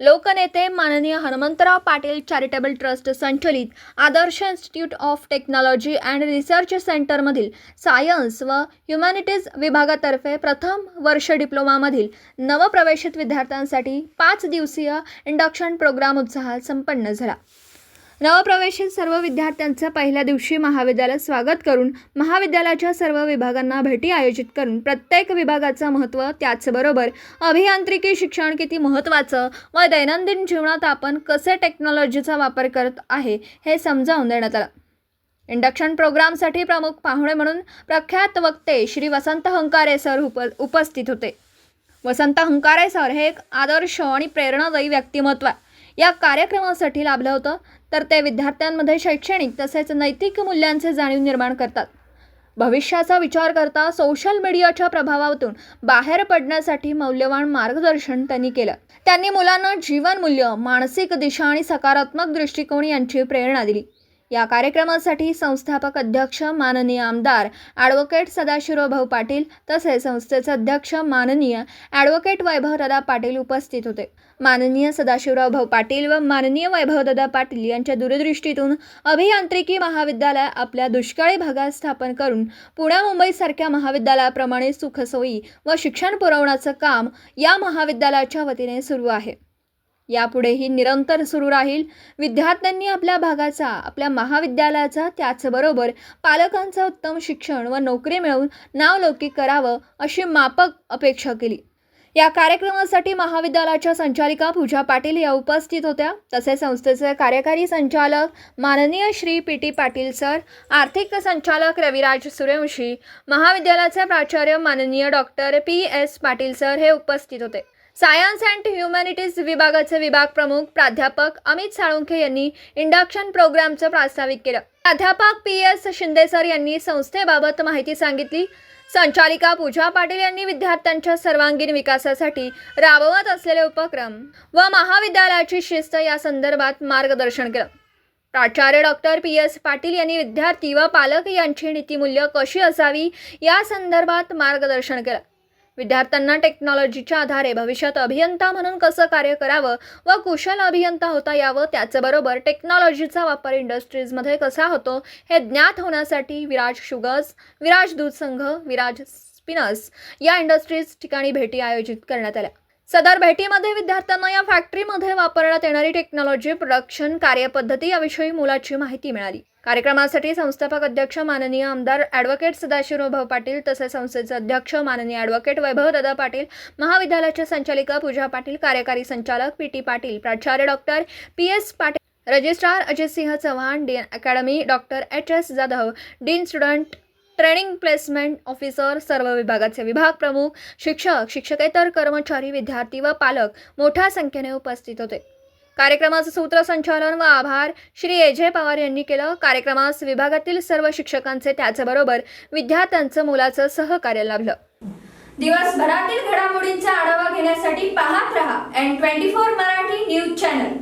लोकनेते माननीय Hanumantrao Patil charitable trust संचलित Adarsh institute of technology and research सेंटरमधील science व ह्युमॅनिटीज विभागातर्फे प्रथम वर्ष डिप्लोमामधील नवप्रवेशित विद्यार्थ्यांसाठी पाच दिवसीय इंडक्शन प्रोग्राम उत्साहात संपन्न झाला. नवप्रवेशित सर्व विद्यार्थ्यांचं पहिल्या दिवशी महाविद्यालयात स्वागत करून महाविद्यालयाच्या सर्व विभागांना भेटी आयोजित करून प्रत्येक विभागाचं महत्त्व त्याचबरोबर अभियांत्रिकी शिक्षण किती महत्त्वाचं व दैनंदिन जीवनात आपण कसे टेक्नॉलॉजीचा वापर करत आहे हे समजावून देण्यात आलं. इंडक्शन प्रोग्रामसाठी प्रमुख पाहुणे म्हणून प्रख्यात वक्ते श्री वसंत हंकारे सर उप उपस्थित होते. वसंत हंकारे सर हे एक आदर्श आणि प्रेरणादायी व्यक्तिमत्व आहे. या कार्यक्रमासाठी लाभलं होतं तर ते विद्यार्थ्यांमध्ये शैक्षणिक तसेच नैतिक मूल्यांचे जाणीव निर्माण करतात. भविष्याचा विचार करता सोशल मीडियाच्या प्रभावातून बाहेर पडण्यासाठी मौल्यवान मार्गदर्शन त्यांनी केलं. त्यांनी मुलांना जीवनमूल्य मानसिक दिशा आणि सकारात्मक दृष्टिकोन यांची प्रेरणा दिली. या कार्यक्रमासाठी संस्थापक अध्यक्ष माननीय आमदार ॲडव्होकेट सदाशिवराव भाऊ पाटील तसेच संस्थेचे अध्यक्ष माननीय ॲडव्होकेट वैभवदादा पाटील उपस्थित होते. माननीय सदाशिवराव भाऊ पाटील व माननीय वैभवदादा पाटील यांच्या दूरदृष्टीतून अभियांत्रिकी महाविद्यालय आपल्या दुष्काळी भागात स्थापन करून पुण्या मुंबईसारख्या महाविद्यालयाप्रमाणे सुखसोयी व शिक्षण पुरवण्याचं काम या महाविद्यालयाच्या वतीने सुरू आहे. यापुढेही निरंतर सुरू राहील. विद्यार्थ्यांनी आपल्या भागाचा आपल्या महाविद्यालयाचा त्याचबरोबर पालकांचं उत्तम शिक्षण व नोकरी मिळवून नावलौकिक करावं अशी मापक अपेक्षा केली. या कार्यक्रमासाठी महाविद्यालयाच्या संचालिका पूजा पाटील या उपस्थित होत्या. तसेच संस्थेचे कार्यकारी संचालक माननीय Shri P T Patil sir आर्थिक संचालक रविराज सूर्यवंशी महाविद्यालयाचे प्राचार्य माननीय doctor P S Patil sir हे उपस्थित होते. सायन्स अँड ह्युमॅनिटीज विभागाचे विभाग प्रमुख प्राध्यापक अमित साळुंखे यांनी इंडक्शन प्रोग्रामचं प्रास्ताविक केलं. प्राध्यापक पी एस शिंदे सर यांनी संस्थेबाबत माहिती सांगितली. संचालिका पूजा पाटील यांनी विद्यार्थ्यांच्या सर्वांगीण विकासासाठी राबवत असलेले उपक्रम व महाविद्यालयाची शिस्त या संदर्भात मार्गदर्शन केलं. प्राचार्य डॉक्टर पी एस पाटील यांनी विद्यार्थी व पालक यांची नीतिमूल्य कशी असावी या संदर्भात मार्गदर्शन केलं. विद्यार्थ्यांना टेक्नॉलॉजीच्या आधारे भविष्यात अभियंता म्हणून कसं कार्य करावं व कुशल अभियंता होता यावं त्याचबरोबर टेक्नॉलॉजीचा वापर इंडस्ट्रीजमध्ये कसा होतो हे ज्ञात होण्यासाठी विराज शुगर्स विराज दूध संघ विराज स्पिनर्स या इंडस्ट्रीज ठिकाणी भेटी आयोजित करण्यात आल्या. सदर भेटीमध्ये विद्यार्थ्यांना या फॅक्टरीमध्ये वापरण्यात येणारी टेक्नॉलॉजी प्रोडक्शन कार्यपद्धती याविषयी मुलाची माहिती मिळाली. कार्यक्रमासाठी संस्थापक अध्यक्ष माननीय आमदार ॲडव्होकेट सदाशिवभाऊ भाऊ पाटील तसेच संस्थेचे अध्यक्ष माननीय ॲडव्होकेट वैभवदादा पाटील महाविद्यालयाच्या संचालिका पूजा पाटील कार्यकारी संचालक पी टी पाटील प्राचार्य doctor P S Patil registrar Ajit Singh Chavan dean academy doctor H S Jadhav dean student training placement officer सर्व विभागाचे विभाग प्रमुख शिक्षक शिक्षकेतर कर्मचारी विद्यार्थी व पालक मोठ्या संख्येने उपस्थित होते. कार्यक्रमाचं सूत्रसंचालन व आभार श्री एजे पवार यांनी केलं. कार्यक्रमास विभागातील सर्व शिक्षकांचे त्याचबरोबर विद्यार्थ्यांचं मुलाचं सहकार्य लाभलं. दिवसभरातील घडामोडींचा आढावा घेण्यासाठी पाहत रहा N twenty four Marathi news channel